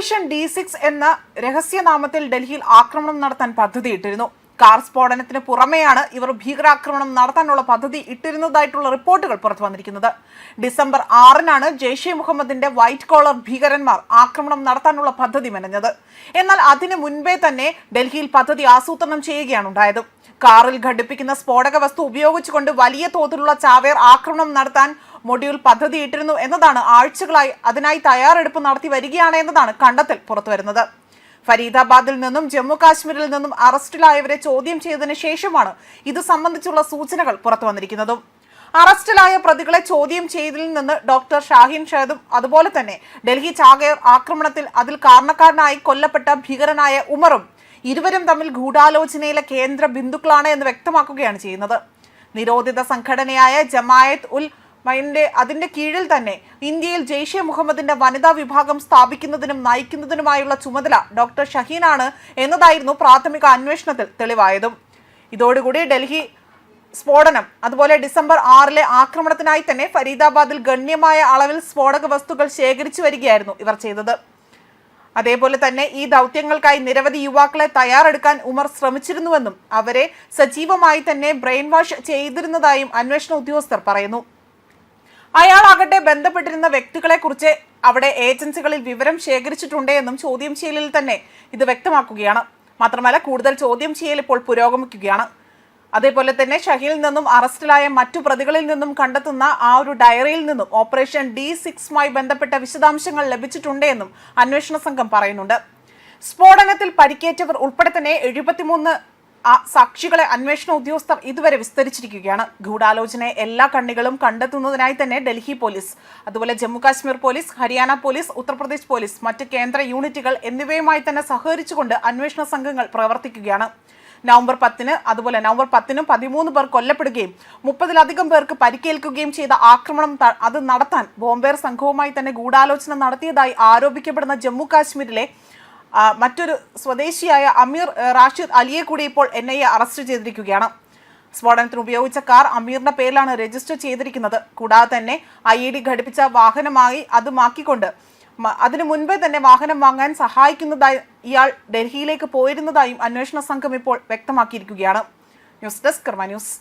Operation D six എന്ന രഹസ്യനാമത്തിൽ ഡൽഹിയിൽ ആക്രമണം നടത്താൻ പദ്ധതിയിട്ടിരുന്നു. കാർ സ്ഫോടനത്തിന് പുറമെയാണ് ഇവർ ഭീകരാക്രമണം നടത്താനുള്ള പദ്ധതി ഇട്ടിരുന്നതായിട്ടുള്ള റിപ്പോർട്ടുകൾ പുറത്തു വന്നിരിക്കുന്നത്. ഡിസംബർ ആറിനാണ് ജെയ്ഷെ മുഹമ്മദിന്റെ വൈറ്റ് കോളർ ഭീകരന്മാർ ആക്രമണം നടത്താനുള്ള പദ്ധതി മെനഞ്ഞത്. എന്നാൽ അതിനു മുൻപേ തന്നെ ഡൽഹിയിൽ പദ്ധതി ആസൂത്രണം ചെയ്യുകയാണ് ഉണ്ടായത്. കാറിൽ ഘടിപ്പിക്കുന്ന സ്ഫോടക വസ്തു ഉപയോഗിച്ചുകൊണ്ട് വലിയ തോതിലുള്ള ചാവേർ ആക്രമണം നടത്താൻ മൊഡ്യൂൾ പദ്ധതിയിട്ടിരുന്നു എന്നതാണ് ആഴ്ചകളായി അതിനായി തയ്യാറെടുപ്പ് നടത്തി വരികയാണ് എന്നതാണ് കണ്ടെത്തൽ പുറത്തുവരുന്നത് ഫരീദാബാദിൽ നിന്നും ജമ്മു കാശ്മീരിൽ നിന്നും അറസ്റ്റിലായവരെ ചോദ്യം ചെയ്തതിനു ശേഷമാണ് ഇത് സംബന്ധിച്ചുള്ള സൂചനകൾ പുറത്തു വന്നിരിക്കുന്നതും. അറസ്റ്റിലായ പ്രതികളെ ചോദ്യം ചെയ്തതിൽ നിന്ന് ഡോക്ടർ ഷാഹിൻ ഷേദും അതുപോലെ തന്നെ ഡൽഹി ചാകയർ ആക്രമണത്തിൽ അതിൽ കാരണക്കാരനായി കൊല്ലപ്പെട്ട ഭീകരനായ ഉമറും ഇരുവരും തമ്മിൽ ഗൂഢാലോചനയിലെ കേന്ദ്ര ബിന്ദുക്കളാണ് എന്ന് വ്യക്തമാക്കുകയാണ് ചെയ്യുന്നത്. നിരോധിത സംഘടനയായ ജമായത്ത് ഉൽ മൈന്റെ അതിന്റെ കീഴിൽ തന്നെ ഇന്ത്യയിൽ ജെയ്ഷെ മുഹമ്മദിന്റെ വനിതാ വിഭാഗം സ്ഥാപിക്കുന്നതിനും നയിക്കുന്നതിനുമായുള്ള ചുമതല ഡോക്ടർ ഷഹീനാണ് എന്നതായിരുന്നു പ്രാഥമിക അന്വേഷണത്തിൽ തെളിവായതും. ഇതോടുകൂടി ഡൽഹി സ്ഫോടനം അതുപോലെ ഡിസംബർ ആറിലെ ആക്രമണത്തിനായി തന്നെ ഫരീദാബാദിൽ ഗണ്യമായ അളവിൽ സ്ഫോടക വസ്തുക്കൾ ശേഖരിച്ചു വരികയായിരുന്നു ഇവർ ചെയ്തത്. അതേപോലെ തന്നെ ഈ ദൗത്യങ്ങൾക്കായി നിരവധി യുവാക്കളെ തയ്യാറെടുക്കാൻ ഉമർ ശ്രമിച്ചിരുന്നുവെന്നും അവരെ സജീവമായി തന്നെ ബ്രെയിൻ വാഷ് ചെയ്തിരുന്നതായും അന്വേഷണ ഉദ്യോഗസ്ഥർ പറയുന്നു. അയാളാകട്ടെ ബന്ധപ്പെട്ടിരുന്ന വ്യക്തികളെ കുറിച്ച് അവിടെ ഏജൻസികളിൽ വിവരം ശേഖരിച്ചിട്ടുണ്ട് എന്നും ചോദ്യം ചെയ്യലിൽ തന്നെ ഇത് വ്യക്തമാക്കുകയാണ്. മാത്രമല്ല കൂടുതൽ ചോദ്യം ചെയ്യൽ ഇപ്പോൾ പുരോഗമിക്കുകയാണ്. അതേപോലെ തന്നെ ഷഹീലിൽ നിന്നും അറസ്റ്റിലായ മറ്റു പ്രതികളിൽ നിന്നും കണ്ടെത്തുന്ന ആ ഒരു ഡയറിയിൽ നിന്നും ഓപ്പറേഷൻ ഡി സിക്സുമായി ബന്ധപ്പെട്ട വിശദാംശങ്ങൾ ലഭിച്ചിട്ടുണ്ട് എന്നും അന്വേഷണ സംഘം പറയുന്നുണ്ട്. സ്ഫോടനത്തിൽ പരിക്കേറ്റവർ ഉൾപ്പെടെ തന്നെ എഴുപത്തിമൂന്ന് ആ സാക്ഷികളെ അന്വേഷണ ഉദ്യോഗസ്ഥർ ഇതുവരെ വിസ്തരിച്ചിരിക്കുകയാണ്. ഗൂഢാലോചനയെ എല്ലാ കണ്ണികളും കണ്ടെത്തുന്നതിനായി തന്നെ ഡൽഹി പോലീസ് അതുപോലെ Jammu Kashmir police Haryana police Uttar Pradesh police മറ്റ് കേന്ദ്ര യൂണിറ്റുകൾ എന്നിവയുമായി തന്നെ സഹകരിച്ചുകൊണ്ട് അന്വേഷണ സംഘങ്ങൾ പ്രവർത്തിക്കുകയാണ്. നവംബർ പത്തിന് അതുപോലെ നവംബർ പത്തിനും പതിമൂന്ന് പേർ കൊല്ലപ്പെടുകയും മുപ്പതിലധികം പേർക്ക് പരിക്കേൽക്കുകയും ചെയ്ത ആക്രമണം അത് നടത്താൻ ബോംബേർ സംഘവുമായി തന്നെ ഗൂഢാലോചന നടത്തിയതായി ആരോപിക്കപ്പെടുന്ന ജമ്മു കാശ്മീരിലെ മറ്റൊരു സ്വദേശിയായ അമീർ റാഷിദ് അലിയെ കൂടി ഇപ്പോൾ എൻ ഐ എ അറസ്റ്റ് ചെയ്തിരിക്കുകയാണ്. സ്ഫോടനത്തിന് ഉപയോഗിച്ച കാർ അമീറിന്റെ പേരിലാണ് രജിസ്റ്റർ ചെയ്തിരിക്കുന്നത്. കൂടാതെ തന്നെ ഐ ഇ ഡി ഘടിപ്പിച്ച വാഹനമായി അത് മാക്കിക്കൊണ്ട് അതിനു മുൻപേ തന്നെ വാഹനം വാങ്ങാൻ സഹായിക്കുന്നതായി ഇയാൾ ഡൽഹിയിലേക്ക് പോയിരുന്നതായും അന്വേഷണ സംഘം ഇപ്പോൾ വ്യക്തമാക്കിയിരിക്കുകയാണ്. News desk Karma news.